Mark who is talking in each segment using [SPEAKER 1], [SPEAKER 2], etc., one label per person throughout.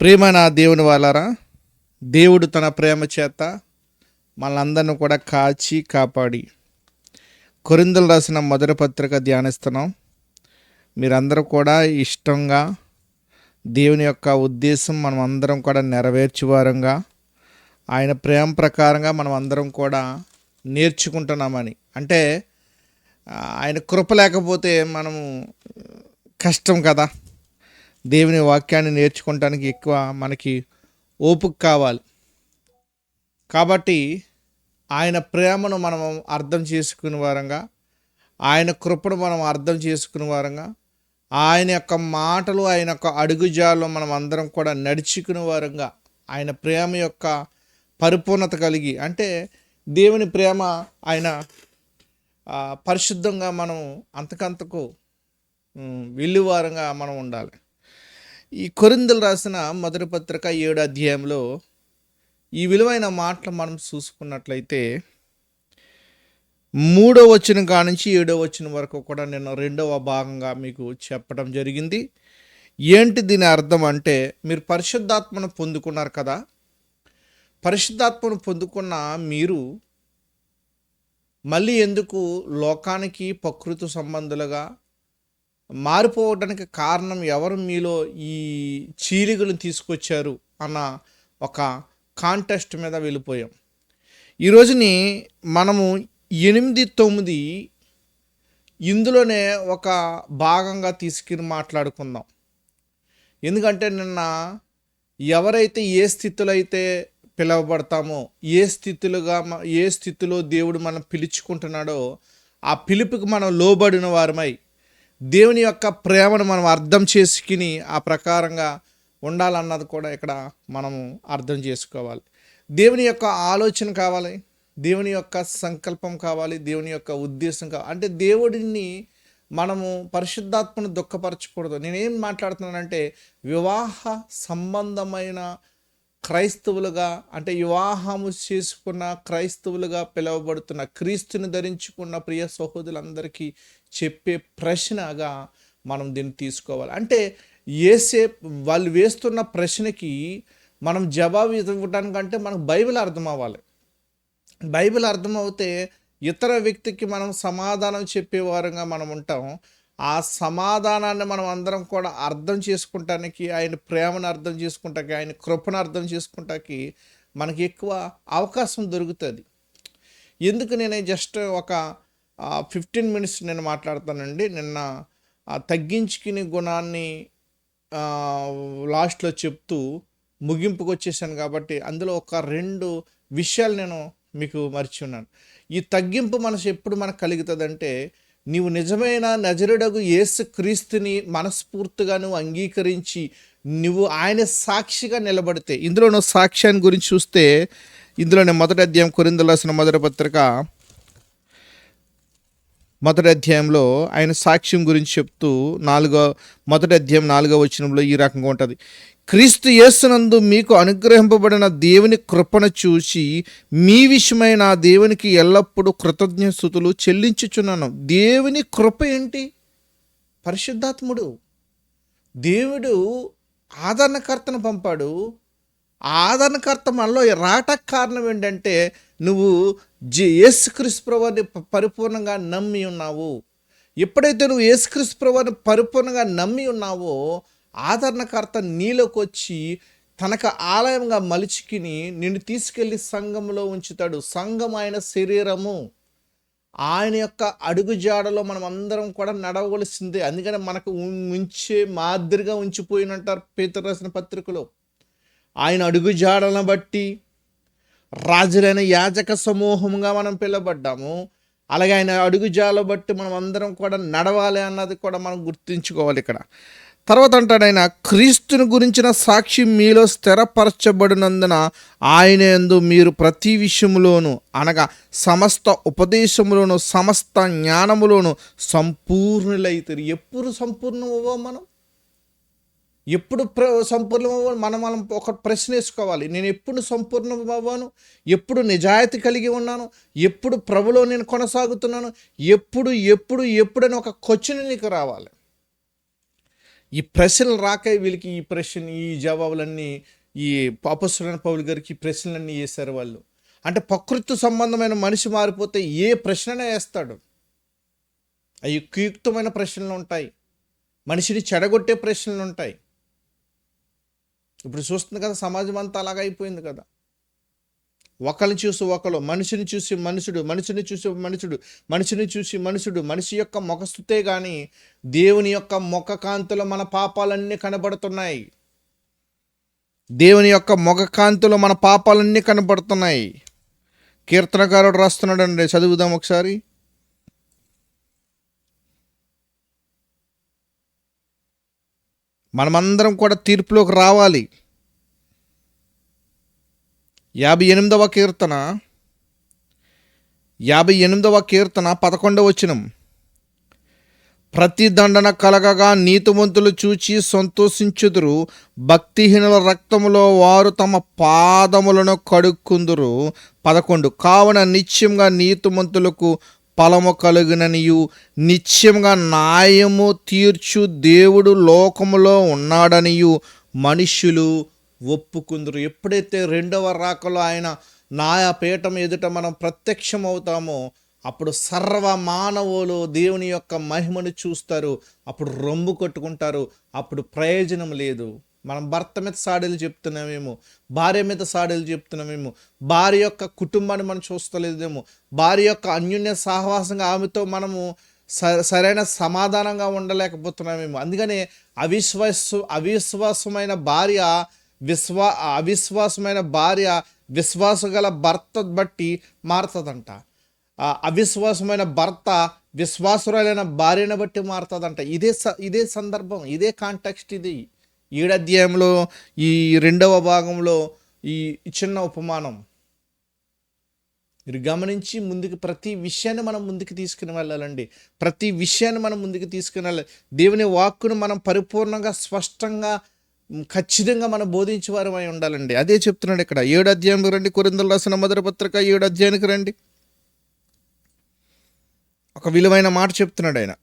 [SPEAKER 1] ప్రేమ నా దేవుని వాళ్ళారా? దేవుడు తన ప్రేమ చేత మనందరిని కూడా కాచి కాపాడి. కొరిందలు రాసిన మొదటి పత్రిక ధ్యానిస్తున్నాం. మీరందరూ కూడా ఇష్టంగా దేవుని యొక్క ఉద్దేశం మనం అందరం కూడా నెరవేర్చేవారంగా ఆయన ప్రేమ ప్రకారంగా మనం అందరం కూడా నేర్చుకుంటున్నామని. అంటే ఆయన కృప లేకపోతే మనము కష్టం కదా? దేవుని వాక్యాన్ని నేర్చుకోవటానికి ఎక్కువ మనకి ఓపిక కావాలి. కాబట్టి ఆయన ప్రేమను మనం అర్థం చేసుకునే వారంగా ఆయన కృపను మనం అర్థం చేసుకునే వారంగా ఆయన యొక్క మాటలు ఆయన యొక్క అడుగుజాలు మనం అందరం కూడా నడుచుకునే వారంగా ఆయన ప్రేమ యొక్క పరిపూర్ణత కలిగి అంటే దేవుని ప్రేమ ఆయన పరిశుద్ధంగా మనం అంతకంతకు వెళ్ళివారంగా మనం ఉండాలి. ఈ కొరిందలు రాసిన మొదటి పత్రిక ఏడు అధ్యాయంలో ఈ విలువైన మాటలు మనం చూసుకున్నట్లయితే మూడో వచ్చిన కానించి ఏడో వచ్చిన వరకు కూడా నేను రెండవ భాగంగా మీకు చెప్పడం జరిగింది. ఏంటి దీని అర్థం అంటే మీరు పరిశుద్ధాత్మను పొందుకున్నారు కదా? పరిశుద్ధాత్మను పొందుకున్న మీరు మళ్ళీ ఎందుకు లోకానికి ప్రకృతి సంబంధులుగా మారిపోవడానికి కారణం ఎవరు మీలో ఈ చీలికలు తీసుకొచ్చారు అన్న ఒక కాంటెస్ట్ మీద వెళ్ళిపోయాం. ఈ రోజుని మనము ఎనిమిది తొమ్మిది ఇందులోనే ఒక భాగంగా తీసుకుని మాట్లాడుకుందాం. ఎందుకంటే నిన్న ఎవరైతే ఏ స్థితిలో అయితే పిలువబడతామో ఏ స్థితిలుగా ఏ స్థితిలో దేవుడు మనం పిలుచుకుంటున్నాడో ఆ పిలుపుకి మనం లోబడిన వారమై దేవుని యొక్క ప్రేమను మనం అర్థం చేసుకుని ఆ ప్రకారంగా ఉండాలన్నది కూడా ఇక్కడ మనము అర్థం చేసుకోవాలి. దేవుని యొక్క ఆలోచన కావాలి దేవుని యొక్క సంకల్పం కావాలి దేవుని యొక్క ఉద్దేశం కావాలి. అంటే దేవుడిని మనము పరిశుద్ధాత్మను దుఃఖపరచకూడదు. నేనేం మాట్లాడుతున్నానంటే వివాహ సంబంధమైన క్రైస్తవులుగా అంటే వివాహము చేసుకున్న క్రైస్తవులుగా పిలువబడుతున్న క్రీస్తుని ధరించుకున్న ప్రియ సహోదరులందరికీ చెప్పే ప్రశ్నగా మనం దీన్ని తీసుకోవాలి. అంటే వేసే వాళ్ళు వేస్తున్న ప్రశ్నకి మనం జవాబు ఇవ్వడానికంటే మనకు బైబిల్ అర్థం అవ్వాలి బైబిల్ అర్థమవుతే ఇతర వ్యక్తికి మనం సమాధానం చెప్పేవారుగా మనం ఉంటాం. ఆ సమాధానాన్ని మనం అందరం కూడా అర్థం చేసుకుంటానికి ఆయన ప్రేమను అర్థం చేసుకుంటాకి ఆయన కృపను అర్థం చేసుకుంటాకి మనకి ఎక్కువ అవకాశం దొరుకుతుంది. ఎందుకు నేను జస్ట్ ఒక ఫిఫ్టీన్ మినిట్స్ నేను మాట్లాడతానండి. నిన్న తగ్గించుకునే గుణాన్ని లాస్ట్లో చెప్తూ ముగింపుకు వచ్చేసాను కాబట్టి అందులో ఒక రెండు విషయాలు నేను మీకు మర్చి ఉన్నాను. ఈ తగ్గింపు మనసు ఎప్పుడు మనకు కలుగుతుందంటే నీవు నిజమైన నజరుడగు యేసు క్రీస్తుని మనస్ఫూర్తిగా నువ్వు అంగీకరించి నువ్వు ఆయన సాక్షిగా నిలబడితే ఇందులో నువ్వు సాక్ష్యాన్ని గురించి చూస్తే ఇందులోనే మొదటి అధ్యాయం కొరిందలాసిన మొదటి పత్రిక మొదటి అధ్యాయంలో ఆయన సాక్ష్యం గురించి చెప్తూ నాలుగో మొదటి అధ్యాయం నాలుగో వచనంలో ఈ రకంగా ఉంటుంది. క్రీస్తు యేసునందు మీకు అనుగ్రహింపబడిన దేవుని కృపను చూసి మీ విషయమై నా దేవునికి ఎల్లప్పుడూ కృతజ్ఞస్థుతులు చెల్లించుచున్నాను. దేవుని కృప ఏంటి? పరిశుద్ధాత్ముడు. దేవుడు ఆదరణకర్తను పంపాడు. ఆదరణకర్త మనలో రాటకు కారణం ఏంటంటే నువ్వు జి యేసుక్రీస్తు ప్రభువాన్ని ప- పరిపూర్ణంగా నమ్మి ఉన్నావు. ఎప్పుడైతే నువ్వు యేసుక్రీస్తు ప్రభువాన్ని పరిపూర్ణంగా నమ్మి ఉన్నావో ఆదరణకర్త నీలోకి వచ్చి తనకు ఆలయంగా మలిచికిని నిన్ను తీసుకెళ్ళి సంఘంలో ఉంచుతాడు. సంఘం ఆయన శరీరము. ఆయన యొక్క అడుగుజాడలో మనం అందరం కూడా నడవలసిందే అందుకని మనకు ఉంచే మాదిరిగా ఉంచిపోయినంటారు పేతురు రాసిన పత్రికలో. ఆయన అడుగుజాడలను బట్టి రాజులైన యాజక సమూహంగా మనం పిలబడ్డాము అలాగే ఆయన అడుగుజాల బట్టి మనం అందరం కూడా నడవాలి అన్నది కూడా మనం గుర్తుంచుకోవాలి ఇక్కడ. తర్వాత అంటాడు ఆయన క్రీస్తుని గురించిన సాక్షి మీలో స్థిరపరచబడినందున ఆయన ఎందు మీరు ప్రతి విషయంలోనూ అనగా సమస్త ఉపదేశములోను సమస్త జ్ఞానములోను సంపూర్ణులైతారు. ఎప్పుడు సంపూర్ణమవ్వ మనం? ఎప్పుడు ప్ర సంపూర్ణం అవ్వను మనం మనం ఒక ప్రశ్న వేసుకోవాలి. నేను ఎప్పుడు సంపూర్ణమవ్వాను? ఎప్పుడు నిజాయితీ కలిగి ఉన్నాను? ఎప్పుడు ప్రభులో నేను కొనసాగుతున్నాను? ఎప్పుడు ఎప్పుడు ఎప్పుడని ఒక క్వశ్చన్ నీకు రావాలి. ఈ ప్రశ్నలు రాక వీళ్ళకి ఈ ప్రశ్న ఈ జవాబులన్నీ ఈ అపస్సులైన పౌలు గారికి ఈ ప్రశ్నలన్నీ వేశారు వాళ్ళు. అంటే ప్రకృతి సంబంధమైన మనిషి మారిపోతే ఏ ప్రశ్ననే వేస్తాడు? అవి కుయుక్తమైన ప్రశ్నలు ఉంటాయి. మనిషిని చెడగొట్టే ప్రశ్నలు ఉంటాయి. ఇప్పుడు చూస్తుంది కదా సమాజం అంతా అలాగ అయిపోయింది కదా. ఒకరిని చూసి ఒకరు మనిషిని చూసి మనుషుడు మనిషిని చూసి మనుషుడు మనిషిని చూసి మనుషుడు మనిషి యొక్క ముఖస్థుతే కానీ దేవుని యొక్క ముఖకాంతిలో మన పాపాలన్నీ కనబడుతున్నాయి. దేవుని యొక్క ముఖకాంతిలో మన పాపాలన్నీ కనబడుతున్నాయి. కీర్తనకారుడు రాస్తున్నాడండి చదువుదాం ఒకసారి. మనమందరం కూడా తీర్పులోకి రావాలి. యాభై ఎనిమిదవ కీర్తన యాభై ఎనిమిదవ కీర్తన పదకొండవ వచనం. ప్రతి దండన కలగగా నీతిమంతులు చూచి సంతోషించుదురు భక్తిహీనుల రక్తములో వారు తమ పాదములను కడుక్కుందురు. పదకొండు. కావున నిత్యంగా నీతిమంతులకు ఫలము కలుగుననియు. నిత్యంగా న్యాయము తీర్చు దేవుడు లోకములో ఉన్నాడనియు. మనుష్యులు ఒప్పుకుందరు. ఎప్పుడైతే రెండవ రాకలో ఆయన నాయపీఠం ఎదుట మనం ప్రత్యక్షం అవుతామో అప్పుడు సర్వ మానవులు దేవుని యొక్క మహిమను చూస్తారు. అప్పుడు రొమ్ము కొట్టుకుంటారు. అప్పుడు ప్రయోజనం లేదు. మనం భర్త మీద సాడీలు చెప్తున్నామేమో భార్య మీద సాడీలు చెప్తున్నామేమో భార్య యొక్క కుటుంబాన్ని మనం చూస్తలేదేమో భార్య యొక్క అన్యోన్య సహవాసంగా ఆమెతో మనము స- సరైన సమాధానంగా ఉండలేకపోతున్నామేమో. అందుకనే అవిశ్వాస అవిశ్వాసమైన భార్య విశ్వా అవిశ్వాసమైన భార్య విశ్వాస గల భర్త బట్టి మారుతుందంట. అవిశ్వాసమైన భర్త విశ్వాసురాలైన భార్యను బట్టి మారుతుందంట. ఇదే స ఇదే సందర్భం ఇదే కాంటెక్స్ట్ ఇది. ఏడు అధ్యాయంలో ఈ రెండవ భాగంలో ఈ చిన్న ఉపమానం. మీరు గమనించి ముందుకు ప్రతి విషయాన్ని మనం ముందుకు తీసుకుని వెళ్ళాలండి. ప్రతి విషయాన్ని మనం ముందుకు తీసుకుని వెళ్ళాలి. దేవుని వాక్కును మనం పరిపూర్ణంగా స్పష్టంగా ఖచ్చితంగా మనం బోధించేవారు అయి ఉండాలండి. అదే చెప్తున్నాడు ఇక్కడ. ఏడు అధ్యాయంకి రండి. కొరిందలు రాసిన మొదటి పత్రిక ఏడు అధ్యాయానికి రండి. ఒక విలువైన మాట చెప్తున్నాడు ఆయన.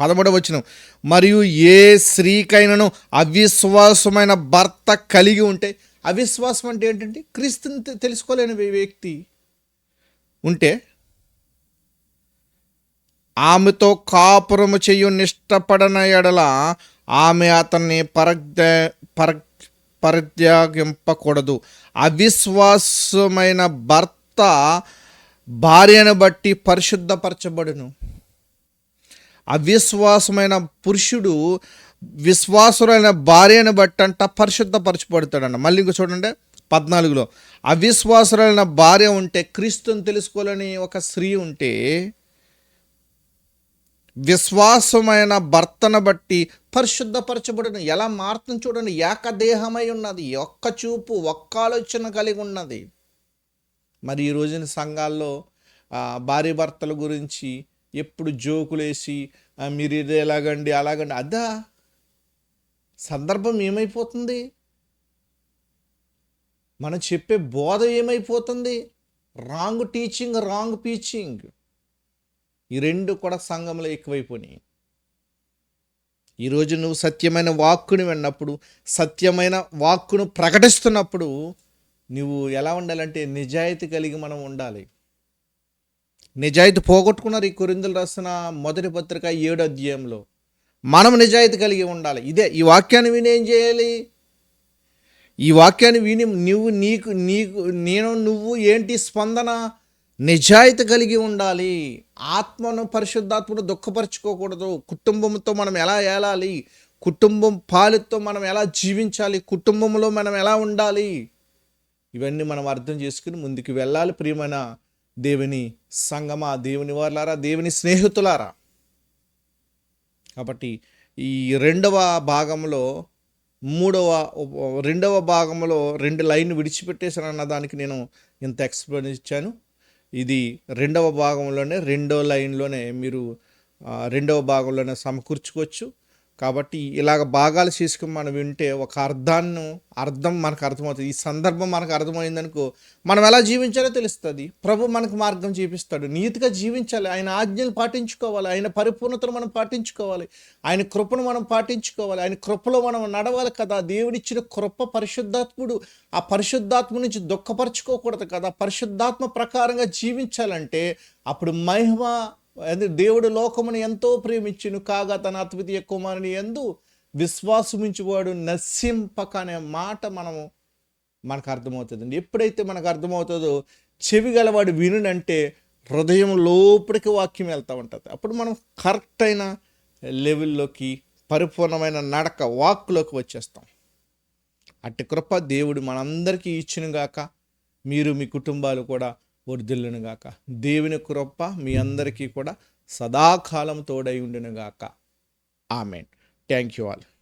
[SPEAKER 1] పదమూడవ వచ్చిన మరియు ఏ స్త్రీకైనను అవిశ్వాసమైన భర్త కలిగి ఉంటే అవిశ్వాసం అంటే ఏంటంటే క్రీస్తుని తెలుసుకోలేని వ్యక్తి ఉంటే ఆమెతో కాపురము చేయు నిష్టపడన ఎడల ఆమె అతన్ని పరగ్ద పర పరిత్యాగింపకూడదు. అవిశ్వాసమైన భర్త భార్యను బట్టి పరిశుద్ధపరచబడును. అవిశ్వాసమైన పురుషుడు విశ్వాసురైన భార్యను బట్టి అంట పరిశుద్ధపరచబడతాడంట మళ్ళీ ఇంకో చూడండి పద్నాలుగులో. అవిశ్వాసురైన భార్య ఉంటే క్రీస్తుని తెలుసుకోలేని ఒక స్త్రీ ఉంటే విశ్వాసమైన భర్తను బట్టి పరిశుద్ధపరచబడిన. ఎలా మారుతుంది చూడండి ఏకదేహమై ఉన్నది ఒక్క చూపు ఒక్క ఆలోచన కలిగి ఉన్నది. మరి ఈ రోజున సంఘాల్లో భార్య భర్తల గురించి ఎప్పుడు జోకులేసి "ఆ, మీరు ఇది ఎలాగండి అలాగండి అదా? సందర్భం ఏమైపోతుంది? మనం చెప్పే బోధ ఏమైపోతుంది? Wrong teaching wrong preaching. ఈ రెండు కూడా సంఘంలో ఎక్కువైపోయినాయి. ఈరోజు నువ్వు సత్యమైన వాక్కుని విన్నప్పుడు సత్యమైన వాక్కును ప్రకటిస్తున్నప్పుడు నువ్వు ఎలా ఉండాలంటే నిజాయితీ కలిగి మనం ఉండాలి. నిజాయితీ పోగొట్టుకున్నారు ఈ కొరిందులు రాసిన మొదటి పత్రిక ఏడు అధ్యాయంలో. మనం నిజాయితీ కలిగి ఉండాలి. ఇదే ఈ వాక్యాన్ని విని ఏం చేయాలి? ఈ వాక్యాన్ని విని నువ్వు నీకు నీకు నేను నువ్వు ఏంటి స్పందన? నిజాయితీ కలిగి ఉండాలి. ఆత్మను పరిశుద్ధాత్మను దుఃఖపరచుకోకూడదు. కుటుంబంతో మనం ఎలా ఏలాలి? కుటుంబం పాలితో మనం ఎలా జీవించాలి? కుటుంబంలో మనం ఎలా ఉండాలి? ఇవన్నీ మనం అర్థం చేసుకుని ముందుకు వెళ్ళాలి. ప్రియమైన దేవుని సంగమా దేవుని వారులారా దేవుని స్నేహితులారా. కాబట్టి ఈ రెండవ భాగంలో మూడవ రెండవ భాగంలో రెండు లైన్ విడిచిపెట్టేశాను అన్న దానికి నేను ఇంత ఎక్స్ప్లెయిన్ ఇచ్చాను. ఇది రెండవ భాగంలోనే రెండో లైన్లోనే మీరు రెండవ భాగంలోనే సమకూర్చుకోవచ్చు. కాబట్టి ఇలాగ భాగాలు చేసుకుని మనం వింటే ఒక అర్థాన్ని అర్థం మనకు అర్థమవుతుంది. ఈ సందర్భం మనకు అర్థమైందనుకో మనం ఎలా జీవించాలో తెలుస్తుంది. ప్రభు మనకు మార్గం చూపిస్తాడు. నీతిగా జీవించాలి. ఆయన ఆజ్ఞలు పాటించుకోవాలి. ఆయన పరిపూర్ణతను మనం పాటించుకోవాలి. ఆయన కృపను మనం పాటించుకోవాలి. ఆయన కృపలో మనం నడవాలి కదా. దేవుడిచ్చిన కృప పరిశుద్ధాత్ముడు ఆ పరిశుద్ధాత్మ నుంచి దుఃఖపరచుకోకూడదు కదా. పరిశుద్ధాత్మ ప్రకారంగా జీవించాలంటే అప్పుడు మహిమ అది దేవుడు లోకమును ఎంతో ప్రేమించును కాగా తన అద్వితీయ కుమారుని ఎందు విశ్వాసముంచువాడు నశింపక అనే మాట మనము మనకు అర్థమవుతుందండి. ఎప్పుడైతే మనకు అర్థమవుతుందో చెవి గలవాడు వినుడంటే హృదయం లోపలికి వాక్యం వెళ్తూ ఉంటుంది. అప్పుడు మనం కరెక్ట్ అయిన లెవెల్లోకి పరిపూర్ణమైన నడక వాక్లోకి వచ్చేస్తాం. అట్టి కృప దేవుడు మనందరికీ ఇచ్చినగాక మీరు మీ కుటుంబాలు కూడా వర్ధిల్లునుగాక దేవుని కృప మీ అందరికీ కూడా సదాకాలం తోడై ఉండునుగాక. ఆమెన్. Thank you all.